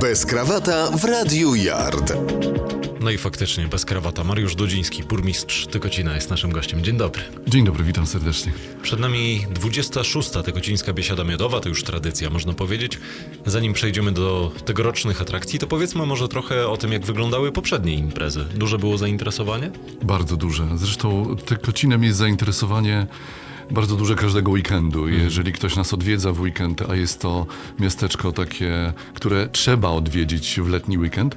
Bez krawata w Radiu Yard. No i faktycznie, bez krawata. Mariusz Dudziński, burmistrz Tykocina jest naszym gościem. Dzień dobry. Dzień dobry, witam serdecznie. Przed nami 26. Tykocińska Biesiada Miodowa, to już tradycja, można powiedzieć. Zanim przejdziemy do tegorocznych atrakcji, to powiedzmy może trochę o tym, jak wyglądały poprzednie imprezy. Duże było zainteresowanie? Bardzo duże. Zresztą Tykocinem jest zainteresowanie bardzo duże każdego weekendu. Jeżeli ktoś nas odwiedza w weekend, a jest to miasteczko takie, które trzeba odwiedzić w letni weekend,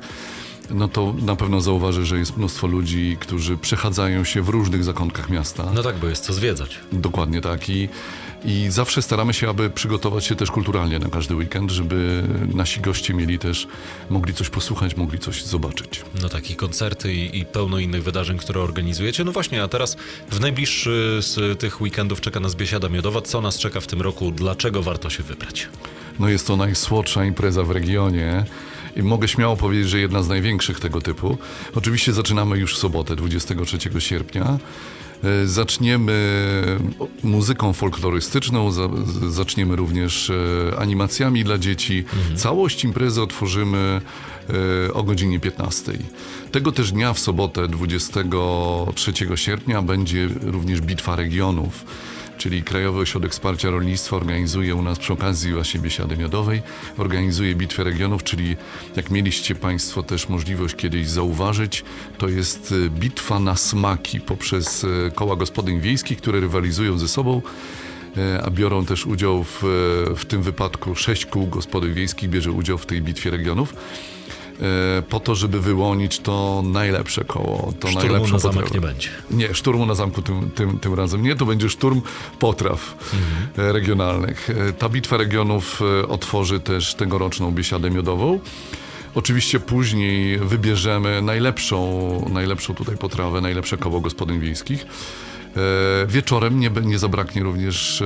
no to na pewno zauważy, że jest mnóstwo ludzi, którzy przechadzają się w różnych zakątkach miasta. No tak, bo jest co zwiedzać. Dokładnie tak. I, I zawsze staramy się, aby przygotować się też kulturalnie na każdy weekend, żeby nasi goście mieli też, mogli coś posłuchać, mogli coś zobaczyć. No tak, i koncerty i, i pełno innych wydarzeń, które organizujecie. No właśnie, a teraz w najbliższy z tych weekendów czeka nas Biesiada Miodowa. Co nas czeka w tym roku? Dlaczego warto się wybrać? No jest to najsłodsza impreza w regionie i mogę śmiało powiedzieć, że jedna z największych tego typu. Oczywiście zaczynamy już w sobotę, 23 sierpnia. E, Zaczniemy muzyką folklorystyczną, za, zaczniemy również e, animacjami dla dzieci. Całość imprezy otworzymy e, o godzinie 15. Tego też dnia w sobotę, 23 sierpnia, będzie również Bitwa Regionów czyli Krajowy Ośrodek Wsparcia Rolnictwa organizuje u nas przy okazji właśnie Biesiady Miodowej, organizuje Bitwę Regionów, czyli jak mieliście Państwo też możliwość kiedyś zauważyć, to jest y, bitwa na smaki poprzez y, koła gospodyń wiejskich, które rywalizują ze sobą, y, a biorą też udział w, w tym wypadku sześć kół gospodyń wiejskich bierze udział w tej Bitwie Regionów. Y, Po to, żeby wyłonić to najlepsze koło, to Szturmu najlepszą na zamek potrawę. nie będzie. Nie, szturmu na zamku tym, tym, tym razem nie, to będzie szturm potraw e, regionalnych. E, Ta bitwa regionów e, otworzy też tegoroczną biesiadę miodową. Oczywiście później wybierzemy najlepszą, najlepszą tutaj potrawę, najlepsze koło gospodyń wiejskich. E, Wieczorem nie, nie zabraknie również e,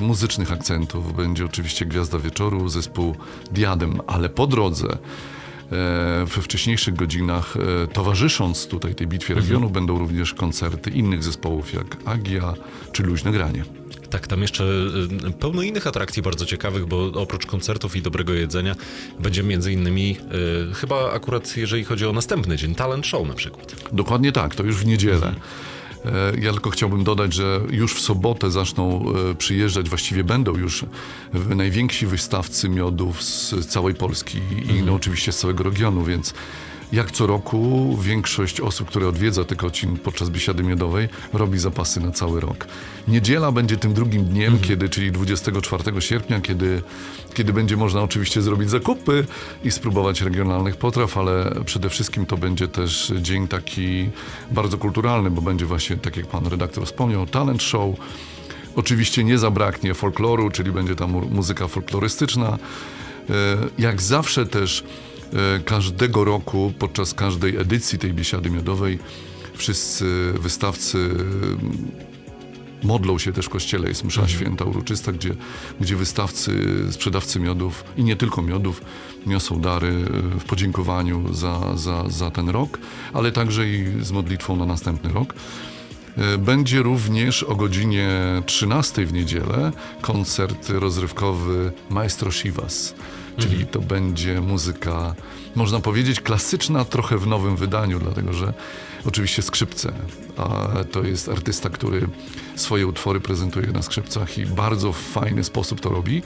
muzycznych akcentów. Będzie oczywiście Gwiazda Wieczoru, zespół Diadem, ale po drodze e, we wcześniejszych godzinach, e, towarzysząc tutaj tej bitwie regionów, będą również koncerty innych zespołów, jak Agia czy Luźne Granie. Tak, tam jeszcze y, pełno innych atrakcji bardzo ciekawych, bo oprócz koncertów i dobrego jedzenia będzie między innymi, y, chyba akurat jeżeli chodzi o następny dzień, talent show na przykład. Dokładnie tak, to już w niedzielę. E, Ja tylko chciałbym dodać, że już w sobotę zaczną e, przyjeżdżać, właściwie będą już najwięksi wystawcy miodów z całej Polski i no, oczywiście z całego regionu, więc jak co roku większość osób, które odwiedza Tykocin podczas biesiady miodowej, robi zapasy na cały rok. Niedziela będzie tym drugim dniem, kiedy, czyli 24 sierpnia, kiedy, kiedy będzie można oczywiście zrobić zakupy i spróbować regionalnych potraw, ale przede wszystkim to będzie też dzień taki bardzo kulturalny, bo będzie właśnie, tak jak pan redaktor wspomniał, talent show. Oczywiście nie zabraknie folkloru, czyli będzie tam mu- muzyka folklorystyczna. E, Jak zawsze też każdego roku, podczas każdej edycji tej biesiady miodowej, wszyscy wystawcy modlą się też w kościele, jest msza święta uroczysta, gdzie, gdzie wystawcy, sprzedawcy miodów i nie tylko miodów niosą dary e, w podziękowaniu za, za, za ten rok, ale także i z modlitwą na następny rok. E, Będzie również o godzinie 13 w niedzielę koncert rozrywkowy Maestro Shivas, czyli to będzie muzyka, można powiedzieć, klasyczna, trochę w nowym wydaniu, dlatego że oczywiście skrzypce, a to jest artysta, który swoje utwory prezentuje na skrzypcach i bardzo w fajny sposób to robi,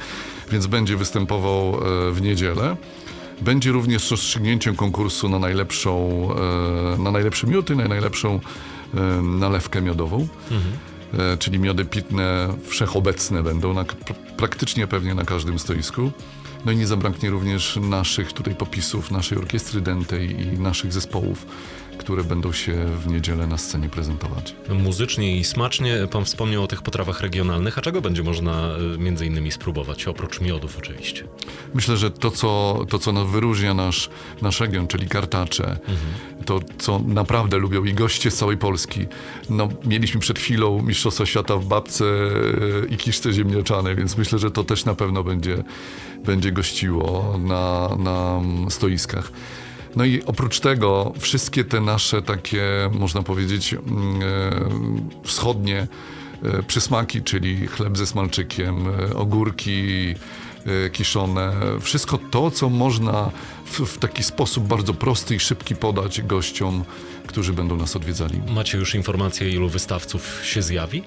więc będzie występował e, w niedzielę. Będzie również rozstrzygnięciem konkursu na najlepszą, e, na najlepsze mióty, na najlepszą nalewkę miodową. E, Czyli miody pitne wszechobecne będą na, pr- praktycznie pewnie na każdym stoisku. No i nie zabraknie również naszych tutaj popisów, naszej orkiestry dętej i naszych zespołów, które będą się w niedzielę na scenie prezentować. Muzycznie i smacznie, pan wspomniał o tych potrawach regionalnych, a czego będzie można y, między innymi spróbować, oprócz miodów oczywiście? Myślę, że to, co, to, co nas wyróżnia nasz, nasz region, czyli kartacze, to, co naprawdę lubią i goście z całej Polski. No, mieliśmy przed chwilą Mistrzostwa Świata w babce e, i kiszce ziemniaczanej, więc myślę, że to też na pewno będzie, będzie gościło na, na stoiskach. No i oprócz tego wszystkie te nasze takie, można powiedzieć, mm, e, wschodnie e, przysmaki, czyli chleb ze smalczykiem, e, ogórki, kiszone. Wszystko to, co można w, w taki sposób bardzo prosty i szybki podać gościom, którzy będą nas odwiedzali. Macie już informację, ilu wystawców się zjawi?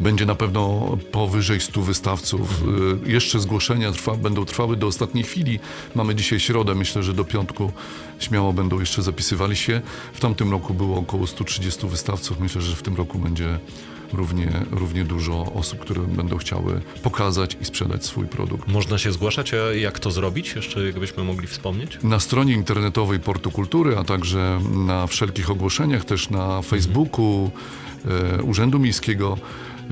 Będzie na pewno powyżej 100 wystawców. Y, Jeszcze zgłoszenia trwa, będą trwały do ostatniej chwili. Mamy dzisiaj środę, myślę, że do piątku śmiało będą jeszcze zapisywali się. W tamtym roku było około 130 wystawców. Myślę, że w tym roku będzie równie, równie dużo osób, które będą chciały pokazać i sprzedać swój produkt. Można się zgłaszać, a jak to zrobić? Jeszcze jakbyśmy mogli wspomnieć? Na stronie internetowej Portu Kultury, a także na wszelkich ogłoszeniach, też na Facebooku e, Urzędu Miejskiego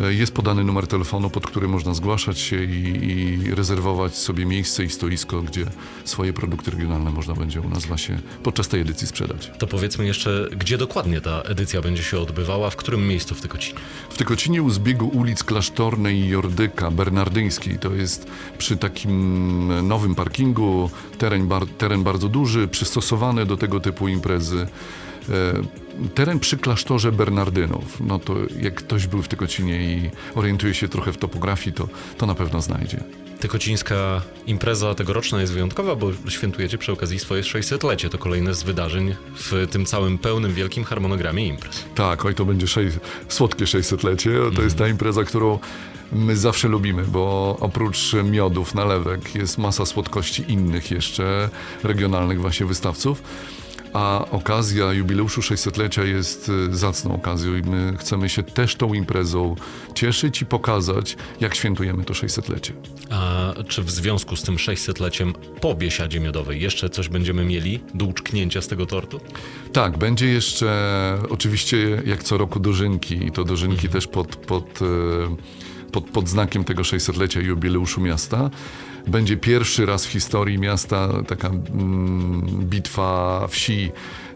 jest podany numer telefonu, pod który można zgłaszać się i, i rezerwować sobie miejsce i stoisko, gdzie swoje produkty regionalne można będzie u nas właśnie podczas tej edycji sprzedać. To powiedzmy jeszcze, gdzie dokładnie ta edycja będzie się odbywała, w którym miejscu w Tykocinie? W Tykocinie u zbiegu ulic Klasztornej i Jordyka, Bernardyńskiej, to jest przy takim nowym parkingu, teren, bar, teren bardzo duży, przystosowany do tego typu imprezy. E, Teren przy klasztorze Bernardynów, no to jak ktoś był w Tykocinie i orientuje się trochę w topografii, to, to na pewno znajdzie. Tykocińska impreza tegoroczna jest wyjątkowa, bo świętujecie przy okazji swoje 600-lecie. To kolejne z wydarzeń w tym całym pełnym, wielkim harmonogramie imprez. Tak, oj to będzie szej, słodkie 600-lecie. To jest ta impreza, którą my zawsze lubimy, bo oprócz miodów, nalewek jest masa słodkości innych jeszcze regionalnych właśnie wystawców. A okazja jubileuszu 600-lecia jest y, zacną okazją i my chcemy się też tą imprezą cieszyć i pokazać, jak świętujemy to 600-lecie. A czy w związku z tym 600-leciem po biesiadzie miodowej jeszcze coś będziemy mieli do uczknięcia z tego tortu? Tak, będzie jeszcze oczywiście jak co roku dożynki i to dożynki też pod, pod, e, pod, pod znakiem tego 600-lecia i jubileuszu miasta. Będzie pierwszy raz w historii miasta taka mm, bitwa wsi,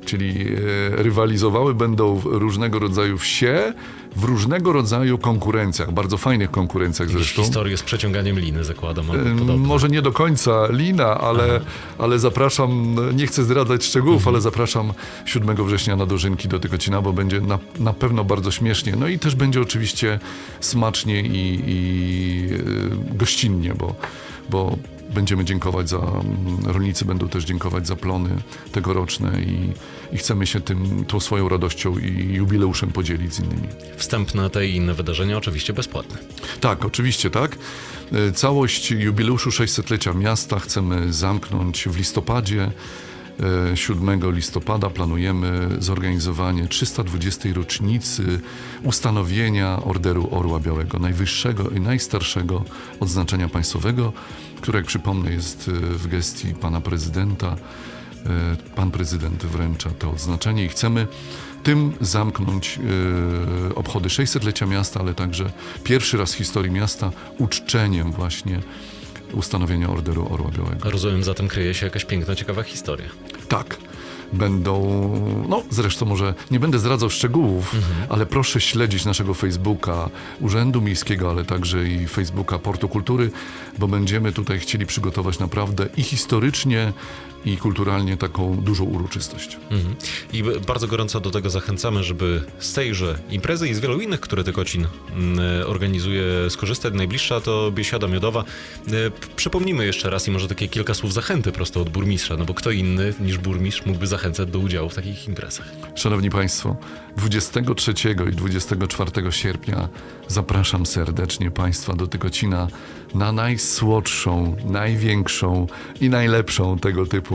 czyli e, rywalizowały będą różnego rodzaju wsie w różnego rodzaju konkurencjach, bardzo fajnych konkurencjach Jakieś zresztą. historie z przeciąganiem liny zakładam. Może nie do końca lina, ale, ale zapraszam, nie chcę zdradzać szczegółów, Mhm. ale zapraszam 7 września na Dożynki do Tykocina, bo będzie na, na pewno bardzo śmiesznie. No i też będzie oczywiście smacznie i, i y, gościnnie, bo, bo będziemy dziękować za, mm, rolnicy będą też dziękować za plony tegoroczne i, i chcemy się tym, tą swoją radością i jubileuszem podzielić z innymi. Wstęp na te i inne wydarzenia oczywiście bezpłatny. Tak, oczywiście tak. E, Całość jubileuszu 600-lecia miasta chcemy zamknąć w listopadzie. E, 7 listopada planujemy zorganizowanie 320. rocznicy ustanowienia Orderu Orła Białego, najwyższego i najstarszego odznaczenia państwowego, które, jak przypomnę, jest e, w gestii pana prezydenta. E, Pan prezydent wręcza to odznaczenie i chcemy tym zamknąć e, obchody 600-lecia miasta, ale także pierwszy raz w historii miasta uczczeniem właśnie ustanowienia Orderu Orła Białego. Rozumiem, za tym kryje się jakaś piękna, ciekawa historia. Tak. Będą, no zresztą może nie będę zdradzał szczegółów, ale proszę śledzić naszego Facebooka Urzędu Miejskiego, ale także i Facebooka Portu Kultury, bo będziemy tutaj chcieli przygotować naprawdę i historycznie, i kulturalnie taką dużą uroczystość. Mhm. I bardzo gorąco do tego zachęcamy, żeby z tejże imprezy i z wielu innych, które Tykocin mm, organizuje, skorzystać. Najbliższa to Biesiada Miodowa. E, Przypomnijmy jeszcze raz i może takie kilka słów zachęty prosto od burmistrza, no bo kto inny niż burmistrz mógłby zachęcać do udziału w takich imprezach. Szanowni Państwo, 23 i 24 sierpnia zapraszam serdecznie Państwa do Tykocina na najsłodszą, największą i najlepszą tego typu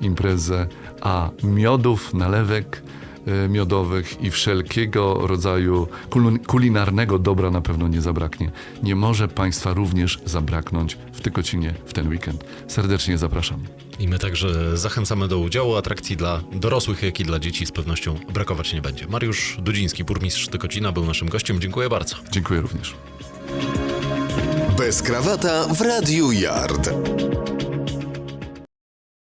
imprezę, a miodów, nalewek e, miodowych i wszelkiego rodzaju kul- kulinarnego dobra na pewno nie zabraknie. Nie może Państwa również zabraknąć w Tykocinie w ten weekend. Serdecznie zapraszam. I my także zachęcamy do udziału. Atrakcji dla dorosłych, jak i dla dzieci z pewnością brakować nie będzie. Mariusz Dudziński, burmistrz Tykocina, był naszym gościem. Dziękuję bardzo. Dziękuję również. Bez krawata w Radiu Yard.